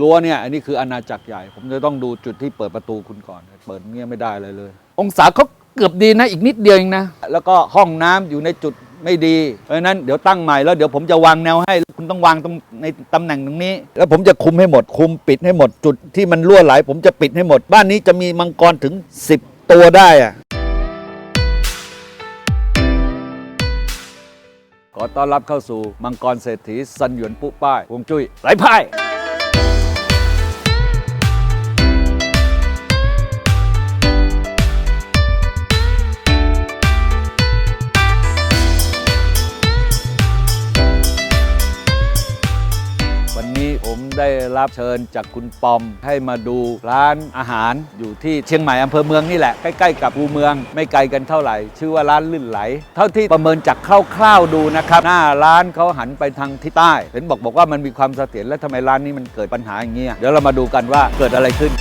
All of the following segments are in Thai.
รั้วเนี่ยอันนี้คืออาณาจักรใหญ่ ผมจะต้องดูจุดที่เปิดประตูคุณก่อน เปิดเงี้ยไม่ได้เลยเลย องศาเขาเกือบดีนะอีกนิดเดียวเองนะ แล้วก็ห้องน้ำอยู่ในจุดไม่ดี เพราะฉะนั้นเดี๋ยวตั้งใหม่แล้วเดี๋ยวผมจะวางแนวให้ คุณต้องวางตรงในตำแหน่งตรงนี้ แล้วผมจะคุมให้หมดคุมปิดให้หมดจุดที่มันรั่วไหล ผมจะปิดให้หมด บ้านนี้จะมีมังกรถึง 10 ตัวได้อะขอต้อนรับเข้าสู่มังกรเศรษฐีสันหยวนปุ๊ป้ายฮวงจุ้ยไหลพ่าย รับเชิญจากคุณปอม ให้มาดูร้านอาหารอยู่ที่เชียงใหม่อำเภอเมืองนี่แหละ ใกล้ๆกับภูเมืองไม่ไกลกันเท่าไหร่ ชื่อว่าร้านลื่นไหล เท่าที่ประเมินจากคร่าวๆดูนะครับ หน้าร้านเขาหันไปทางทิศใต้เห็นบอกบอกว่ามันมีความเสถียรและทำไมร้านนี้มันเกิดปัญหาอย่างเงี้ยเดี๋ยวเรามาดูกันว่าเกิดอะไรขึ้น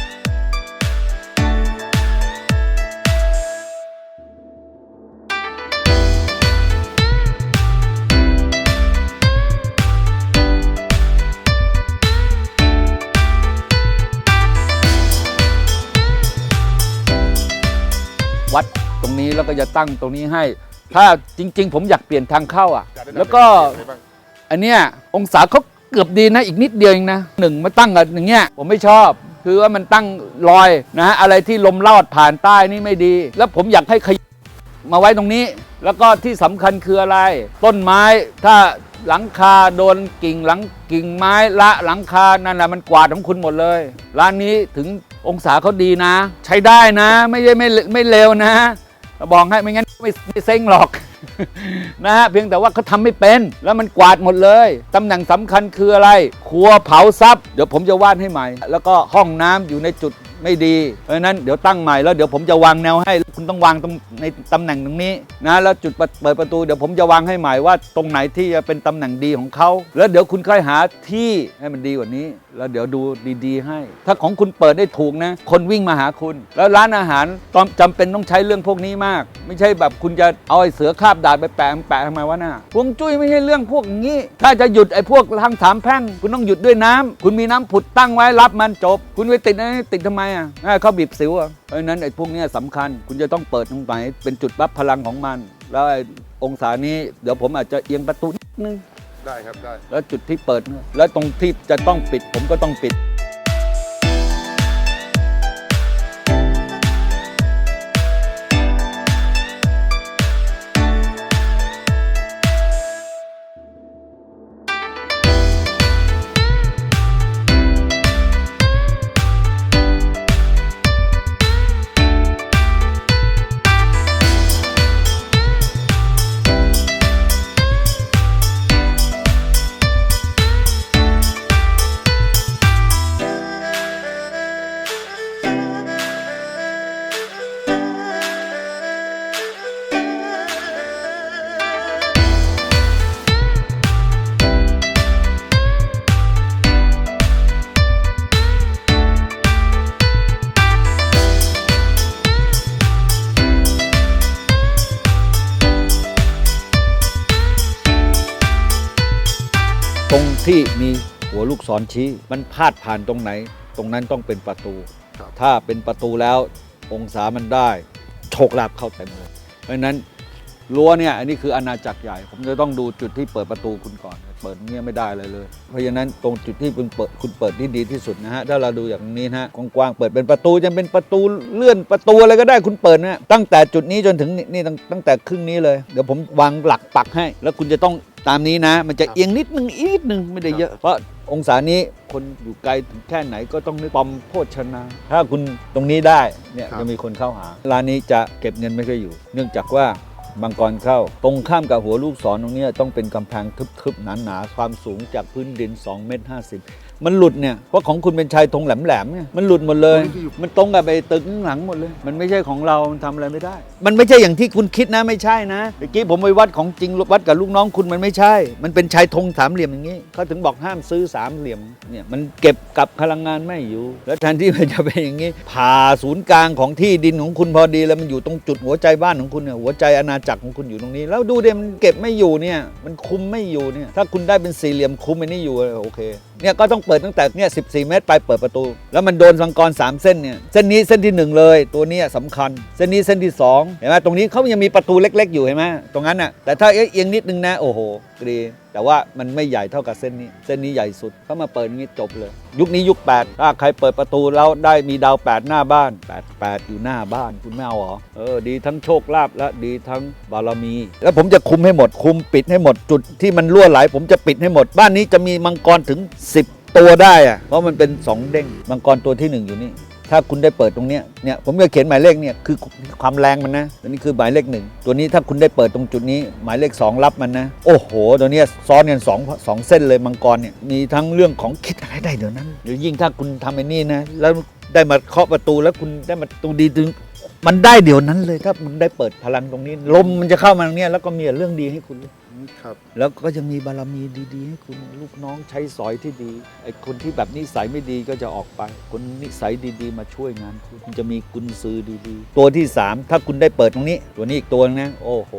แล้วก็จะตั้งตรงนี้ให้ ถ้าจริง ๆ ผมอยากเปลี่ยนทางเข้าอะ แล้วก็อันเนี้ยองศาเขาเกือบดีนะอีกนิดเดียวเองนะหนึ่งมาตั้งกันอย่างเงี้ยผมไม่ชอบ คือว่ามันตั้งลอยนะอะไรที่ลมลอดผ่านใต้นี่ไม่ดี แล้วผมอยากให้ขยมาไว้ตรงนี้ แล้วก็ที่สำคัญคืออะไร ต้นไม้ถ้าหลังคาโดนกิ่งหลังกิ่งไม้ละหลังคานั่นแหละมันกวาดของคุณหมดเลย ร้านนี้ถึงองศาเขาดีนะ ใช้ได้นะ ไม่ใช่ไม่ไม่เลวนะ บอกให้ไม่งั้นไม่ไม่เซ็งหรอกนะฮะเพียงแต่ว่าเขาทำไม่เป็นแล้วมันกวาดหมดเลยตำแหน่งสำคัญคืออะไร ครัวเผาทรัพย์เดี๋ยวผมจะวาดให้ใหม่ แล้วก็ห้องน้ำอยู่ในจุด ไม่ดี เพราะนั้นเดี๋ยวตั้งใหม่แล้วเดี๋ยวผมจะวางแนวให้ คุณต้องวางตรงในตำแหน่งตรงนี้นะแล้วจุดเปิดประตูเดี๋ยวผมจะวางให้ใหม่ว่าตรงไหนที่จะเป็นตำแหน่งดีของเขาแล้วเดี๋ยวคุณค่อยหาที่ให้มันดีกว่านี้ แล้วเดี๋ยวดูดีๆ ให้ ถ้าของคุณเปิดได้ถูกนะ คนวิ่งมาหาคุณ แล้วร้านอาหารตอนจำเป็นต้องใช้เรื่องพวกนี้มาก ไม่ใช่แบบคุณจะเอาไอ้เสือคาบดาบไปแปะแปะทำไมวะน่ะพวงจุ้ยไม่ใช่เรื่องพวกนี้ ถ้าจะหยุดไอ้พวกทางสามแพร่ง คุณต้องหยุดด้วยน้ำคุณมีน้ำผุดตั้งไว้รับมันจบ คุณไปติดไอ้ติดทำไมอะอ่าเขาบีบสิวอะเพราะฉะนั้นไอ้พวกเนี้ยสำคัญ คุณจะต้องเปิดตรงไหนเป็นจุดรับพลังของมัน แล้วไอ้องศานี้เดี๋ยวผมอาจจะเอียงประตูนิดนึงได้ครับได้แล้วจุดที่เปิดเนี่ยแล้วตรงที่จะต้องปิดผมก็ต้องปิด ที่มีหัวลูกศรชี้ มันพาดผ่านตรงไหน ตรงนั้นต้องเป็นประตู ครับ ถ้าเป็นประตูแล้วองศามันได้โชคลาภเข้าเต็มเลยเพราะฉะนั้นรั้วเนี่ยอันนี้คืออาณาจักรใหญ่ ผมจะต้องดูจุดที่เปิดประตูคุณก่อน เปิดเงี้ยไม่ได้เลยเลย เพราะฉะนั้นตรงจุดที่คุณเปิดคุณเปิดที่ดีที่สุดนะฮะถ้าเราดูอย่างนี้นะฮะกว้างๆเปิดเป็นประตูจะเป็นประตูเลื่อนประตูอะไรก็ได้คุณเปิดนะตั้งแต่จุดนี้จนถึงนี่นี่ตั้งตั้งแต่ครึ่งนี้เลยเดี๋ยวผมวางหลักปักให้ แล้วคุณจะต้อง ตามนี้นะ มันจะเอียงนิดนึงอีกนิดนึงไม่ได้เยอะ เพราะองศานี้คนอยู่ไกลถึงแค่ไหนก็ต้องนึกปอมโภชนา ถ้าคุณตรงนี้ได้เนี่ยครับจะมีคนเข้าหา ร้านนี้จะเก็บเงินไม่ค่อยอยู่ เนื่องจากว่ามังกรเข้า ตรงข้ามกับหัวลูกศรตรงเนี้ยต้องเป็นกำแพงทึบๆหนาๆความสูงจากพื้นดิน2เมตร50 มันหลุดเนี่ยเพราะของคุณเป็นชายธงแหลมๆเนี่ยมันหลุดหมดเลย มันตรงกับไอ้ตึกข้างหลังหมดเลย มันไม่ใช่ของเรามันทำอะไรไม่ได้ มันไม่ใช่อย่างที่คุณคิดนะไม่ใช่นะเมื่อกี้ผมไปวัดของจริงวัดกับลูกน้องคุณมันไม่ใช่ มันเป็นชายธงสามเหลี่ยมอย่างนี้เขาถึงบอกห้ามซื้อสามเหลี่ยมเนี่ยมันเก็บกับพลังงานไม่อยู่ แล้วแทนที่มันจะเป็นอย่างนี้ผ่าศูนย์กลางของที่ดินของคุณพอดีแล้วมันอยู่ตรงจุดหัวใจบ้านของคุณเนี่ยหัวใจอาณาจักรของคุณอยู่ตรงนี้ แล้วดูเดมันเก็บไม่อยู่เนี่ยมันคุมไม่อยู่เนี่ยถ้าคุณได้เป็นสี่เหลี่ยมคุมไอ้นี่อยู่โอเคเนี่ยก็ต้องเปิดตั้งแต่เนี่ย14เมตรไปเปิดประตู แล้วมันโดนสังกรสามเส้นเนี่ยเส้นนี้เส้นที่หนึ่งเลย ตัวนี้ยสำคัญ เส้นนี้เส้นที่สองเห็นไหมตรงนี้เขายังมีประตูเล็ก ๆ อยู่เห็นไหมตรงนั้นน่ะแต่ถ้าเอียงนิดนึงนะโอ้โหกรีแต่ว่ามันไม่ใหญ่เท่ากับเส้นนี้ เส้นนี้ใหญ่สุดเข้ามาเปิดงี้จบเลย ยุคนี้ยุค 8 ถ้าใครเปิดประตูแล้วได้มีดาว 8 หน้าบ้าน 8 8 อยู่หน้าบ้านคุณไม่เอาเหรอเออดีทั้งโชคลาภและดีทั้งบารมี แล้วผมจะคุมให้หมดคุมปิดให้หมดจุดที่มันรั่วไหล ผมจะปิดให้หมดบ้านนี้จะมีมังกรถึง 10 ตัวได้อะเพราะมันเป็น 2 เด้งมังกรตัวที่ 1 อยู่นี่ ถ้าคุณได้เปิดตรงเนี้ยเนี่ยผมจะเขียนหมายเลขเนี่ยคือความแรงมันนะตัวนี้คือหมายเลขหนึ่งตัวนี้ถ้าคุณได้เปิดตรงจุดนี้ หมายเลขสองรับมันนะโอ้โห ตัวเนี้ยซ้อนกันสองสองเส้นเลยมังกรเนี่ยมีทั้งเรื่องของคิดอะไรได้เดี๋ยวนั้นหรือยิ่งถ้าคุณทำไอ้นี่นะแล้วได้มาเคาะประตูแล้วคุณได้มาตรงดีถึงมันได้เดี๋ยวนั้นเลยถ้ามันได้เปิดพลังตรงนี้ ลมมันจะเข้ามาตรงเนี้ยแล้วก็มีเรื่องดีให้คุณ ครับ แล้วก็ยังมีบารมีดีๆให้คุณลูกน้องใช้สอยที่ดีไอ้คนที่แบบนิสัยไม่ดีก็จะออกไป คนนิสัยดีๆ มาช่วยงานคุณจะมีกุญซือดีๆ ตัวที่ 3 ถ้าคุณได้เปิดตรงนี้ ตัวนี้อีกตัวนึงนะ โอ้โห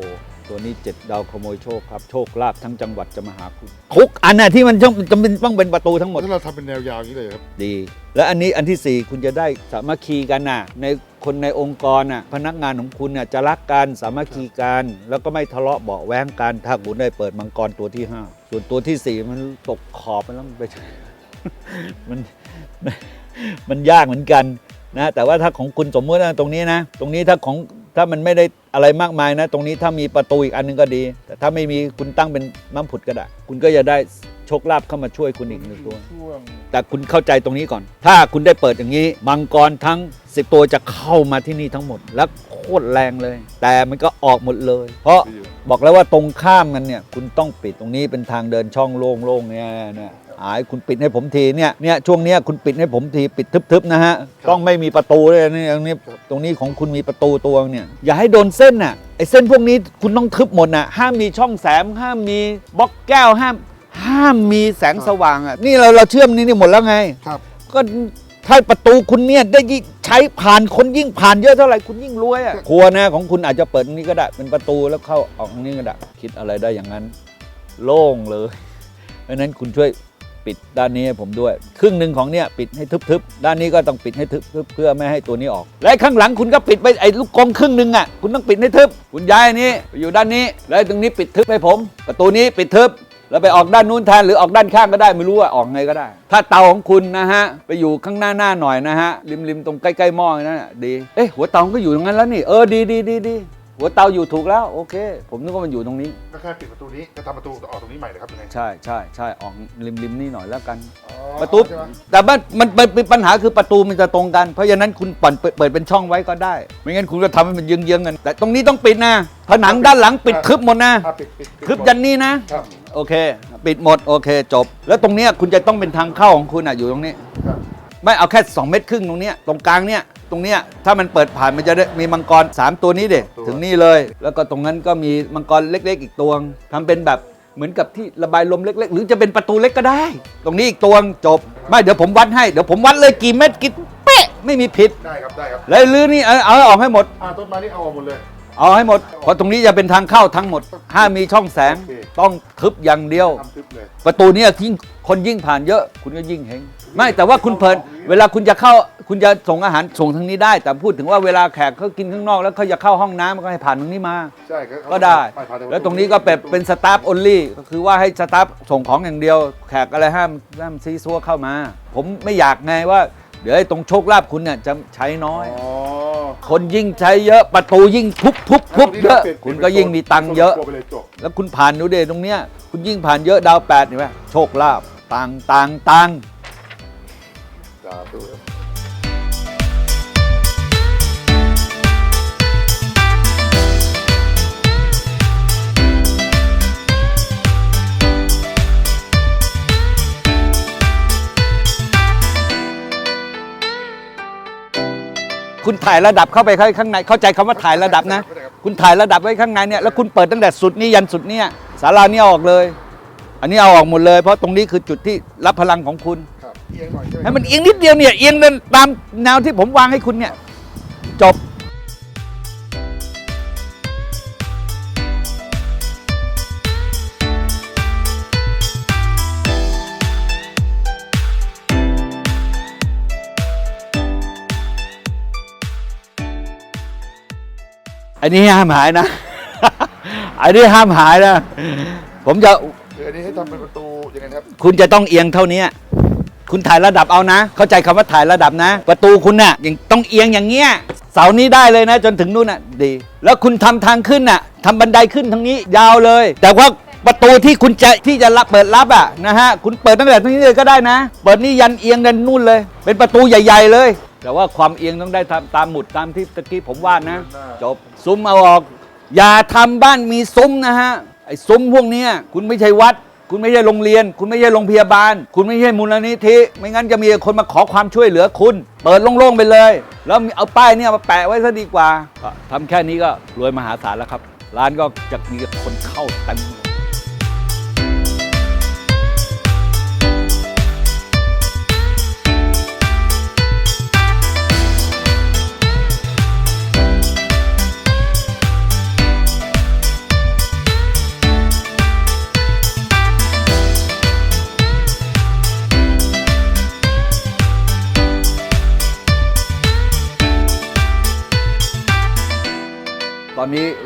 ตัวนี้เจ็ดดาวขโมยโชคครับ โชคลาภทั้งจังหวัดจะมาหาคุณทุกอันน่ะที่มันต้องจำเป็นต้องเป็นประตูทั้งหมด ถ้าเราทำเป็นแนวยาวอย่างนี้เลยครับ ดี และอันนี้อันที่4คุณจะได้สามัคคีกันน่ะใน คนในองค์กรน่ะพนักงานของคุณน่ะจะรักกันสามัคคีกันแล้วก็ไม่ทะเลาะเบาะแว้งกันถ้าคุณได้เปิดมังกรตัวที่ 5 ส่วนตัวทีสี่4 มันตกขอบไปแล้วมันไปมันมันมันยากเหมือนกันนะแต่ว่าถ้าของคุณสมมตินะตรงนี้นะ ตรงนี้ถ้าของถ้ามันไม่ได้อะไรมากมายนะ ตรงนี้ถ้ามีประตูอีกอันนึงก็ดี แต่ถ้าไม่มีคุณตั้งเป็นน้ำผุดก็ได้ คุณก็จะได้โชคลาภเข้ามาช่วยคุณอีกหนึ่งตัวช่วงแต่คุณเข้าใจตรงนี้ก่อน ถ้าคุณได้เปิดอย่างนี้ มังกรทั้ง 10 ตัวจะเข้ามาที่นี่ทั้งหมด แล้วโคตรแรงเลย แต่มันก็ออกหมดเลย เพราะดีอยู่บอกแล้วว่าตรงข้ามกันเนี่ย คุณต้องปิดตรงนี้เป็นทางเดินช่องโล่งๆเนี่ยเนี่ยหายคุณปิดให้ผมทีเนี่ยเนี่ยช่วงเนี้ยคุณปิดให้ผมทีปิดทึบๆนะฮะต้องไม่มีประตูเลยนี่ตรงนี้ตรงนี้ของคุณมีประตูตัวเนี่ยอย่าให้โดนเส้นน่ะไอ้เส้นพวกนี้คุณต้องทึบหมดน่ะห้ามมีช่องแสงห้ามมีบล็อกแก้วห้าม ห้ามมีแสงสว่างอะนี่เราเราเชื่อมนี่นี่หมดแล้วไงครับ ก็ถ้าประตูคุณเนี่ยได้ยิ่ง ใช้ผ่านคนยิ่งผ่านเยอะเท่าไหร่คุณยิ่งรวยอะครัวนะของคุณอาจจะเปิดตรงนี้ก็ได้ เป็นประตูแล้วเข้าออกตรงนี้ก็ได้ คิดอะไรได้อย่างนั้น โล่งเลย เพราะฉะนั้นคุณช่วยปิดด้านนี้ให้ผมด้วย ครึ่งหนึ่งของเนี่ยปิดให้ทึบๆ ด้านนี้ก็ต้องปิดให้ทึบๆ เพื่อไม่ให้ตัวนี้ออก และข้างหลังคุณก็ปิดไปไอ้ลูกกรงครึ่งหนึ่งอะคุณต้องปิดให้ทึบ คุณย้ายอันนี้ไปอยู่ด้านนี้ แล้วตรงนี้ปิดทึบให้ผม ประตูนี้ปิดทึบ แล้วไปออกด้านนู้นแทนหรือออกด้านข้างก็ได้ไม่รู้ว่าออกไงก็ได้ ถ้าเตาของคุณนะฮะไปอยู่ข้างหน้าหน้าหน่อยนะฮะริมริมตรงใกล้ๆหม้อนั่นนะดีเอ๊ะหัวเตาก็อยู่ตรงนั้นแล้วนี่เออดีดีดีดี หัวเตาอยู่ถูกแล้วโอเค ผมนึกว่ามันอยู่ตรงนี้ ก็แค่ปิดประตูนี้จะทำประตูออกตรงนี้ใหม่เลยครับยังไงใช่ใช่ใช่ออกริมริมนี่หน่อยแล้วกัน อ๋อประตูใช่ไหมแต่ว่ามันมันเป็นปัญหาคือประตูมันจะตรงกัน เพราะฉะนั้นคุณเปิดเปิดเปิดเป็นช่องไว้ก็ได้ ไม่งั้นคุณก็ทำให้มันเยื้องๆกัน แต่ตรงนี้ต้องปิดนะผนังด้านหลังปิดทึบหมดนะอะปิดปิดปิดทึบยันนี้นะ ครับโอเค ปิดหมดโอเคจบ แล้วตรงเนี้ยคุณจะต้องเป็นทางเข้าของคุณอะอยู่ตรงนี้ ครับไม่เอาแค่ 2 เมตรครึ่งตรงเนี้ยตรงกลางเนี้ย ตรงเนี้ยถ้ามันเปิดผ่านมันจะได้มีมังกร 3 ตัวนี้เด็ถึงนี่เลย แล้วก็ตรงนั้นก็มีมังกรเล็ก ๆ อีกตัวทำเป็นแบบเหมือนกับที่ระบายลมเล็ก ๆ หรือจะเป็นประตูเล็กก็ได้ ตรงนี้อีกตัวจบ ไม่เดี๋ยวผมวัดให้เดี๋ยวผมวัดเลยกี่เม็ดกี่เป๊ะไม่มีผิด ได้ครับได้ครับแล้วลื้อนี่เอาเอาออกให้หมด อ่าต้นไม้นี่เอาออกหมดเลย เอาให้หมด เพราะตรงนี้จะเป็นทางเข้าทั้งหมด ห้ามมีช่องแสง โอเค ต้องทึบอย่างเดียว ทำทึบเลย ประตูเนี่ยยิ่งคนยิ่งผ่านเยอะ คุณก็ยิ่งเฮงไม่แต่ว่าคุณเพินเวลาคุณจะเข้า คุณจะส่งอาหารส่งทางนี้ได้ แต่พูดถึงว่าเวลาแขกเขากินข้างนอก แล้วเขาจะเข้าห้องน้ำก็ให้ผ่านตรงนี้มา ใช่ครับก็ได้ ม่ผ่านทาแล้วตรงนี้ก็เป็นเป็นสตาฟ o อนลี่ก็คือว่าให้สตาฟส่งของอย่างเดียว แขกอะไรห้ามห้ามซีซัวเข้ามา ผมไม่อยากไงว่า เดี๋ยวไอ้ตรงโชคลาภคุณเนี่ยจะใช้น้อย อ๋อ คนยิ่งใช้เยอะประตูยิ่งทุบทุบทุบเยอะปิดปิดคุณก็ยิ่งมีตังค์เยอะปิดไปเลยจบแล้วคุณผ่านดูเดตรงเนี้ย คุณยิ่งผ่านเยอะดาวแปดเห็นไหมโชคลาภตังตังตัง สาธุครับ คุณถ่ายระดับเข้าไปข้างในเข้าใจคำว่าถ่ายระดับนะ คุณถ่ายระดับไว้ข้างในเนี่ยแล้วคุณเปิดตั้งแต่สุดนี้ยันสุดเนี่ยศาลาเนี่ยเอาออกเลย อันนี้เอาออกหมดเลย เพราะตรงนี้คือจุดที่รับพลังของคุณครับเอียงหน่อยใช่ไหมให้มันเอียงนิดเดียวเนี่ยเอียงเดินตามแนวที่ผมวางให้คุณเนี่ยจบ อันนี้ห้ามหายนะ อันนี้ห้ามหายนะ ผมจะคืออันนี้ให้ทำเป็นประตูยังไงครับคุณจะต้องเอียงเท่านี้ คุณถ่ายระดับเอานะ เข้าใจคำว่าถ่ายระดับนะ ประตูคุณน่ะยังต้องเอียงอย่างเงี้ย เสานี้ได้เลยนะ จนถึงนู่นน่ะ ดี แล้วคุณทำทางขึ้นน่ะทำบันไดขึ้นทางนี้ยาวเลย แต่ว่าประตูที่คุณจะที่จะรับเปิดรับอะนะฮะ คุณเปิดตั้งแต่ตรงนี้เลยก็ได้นะ เปิดนี่ยันเอียงดันนู่นเลย เป็นประตูใหญ่ ๆ เลย แต่ว่าความเอียงต้องได้ตามตามหมุดตามที่ตะกี้ผมวาดนะ จบซุ้มเอาออก อย่าทำบ้านมีซุ้มนะฮะไอ้ซุ้มพวกเนี้ยคุณไม่ใช่วัด คุณไม่ใช่โรงเรียน คุณไม่ใช่โรงพยาบาล คุณไม่ใช่มูลนิธิ ไม่งั้นจะมีคนมาขอความช่วยเหลือคุณ เปิดโล่งๆไปเลย แล้วเอาป้ายเนี่ยมาแปะไว้ซะดีกว่าก็ทำแค่นี้ก็รวยมหาศาลแล้วครับ ร้านก็จะมีคนเข้าเต็ม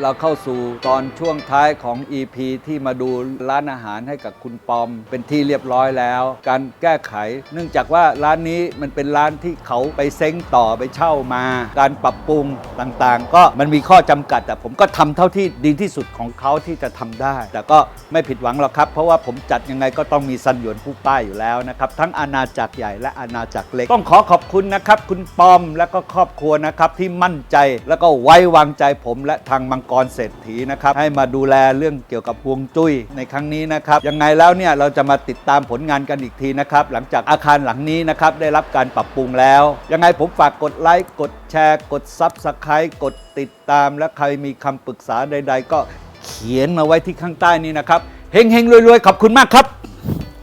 เราเข้าสู่ตอนช่วงท้ายของ EP ที่มาดูร้านอาหารให้กับคุณปอม เป็นที่เรียบร้อยแล้ว การแก้ไข เนื่องจากว่าร้านนี้มันเป็นร้านที่เขาไปเซ้งต่อไปเช่ามา การปรับปรุงต่างๆ ก็มันมีข้อจำกัด แต่ผมก็ทำเท่าที่ดีที่สุดของเขาที่จะทำได้ แต่ก็ไม่ผิดหวังหรอกครับ เพราะว่าผมจัดยังไงก็ต้องมีซันหยวนผู้ป้ายอยู่แล้วนะครับทั้งอาณาจักรใหญ่และอาณาจักรเล็กต้องขอขอบคุณนะครับคุณปอมและก็ครอบครัวนะครับที่มั่นใจ แล้วก็ไว้วางใจผมและทางมังกรรเศรษฐีนะครับให้มาดูแลเรื่องเกี่ยวกับฮวงจุ้ยในครั้งนี้นะครับยังไงแล้วเนี่ยเราจะมาติดตามผลงานกันอีกทีนะครับหลังจากอาคารหลังนี้นะครับได้รับการปรับปรุงแล้ว ยังไงผมฝากกดไลค์กดแชร์ กดซับสไครต์กดติดตามและใครมีคำปรึกษาใด ๆ ก็เขียนมาไว้ที่ข้างใต้นี้นะครับเฮงๆรวยๆขอบคุณมากครับ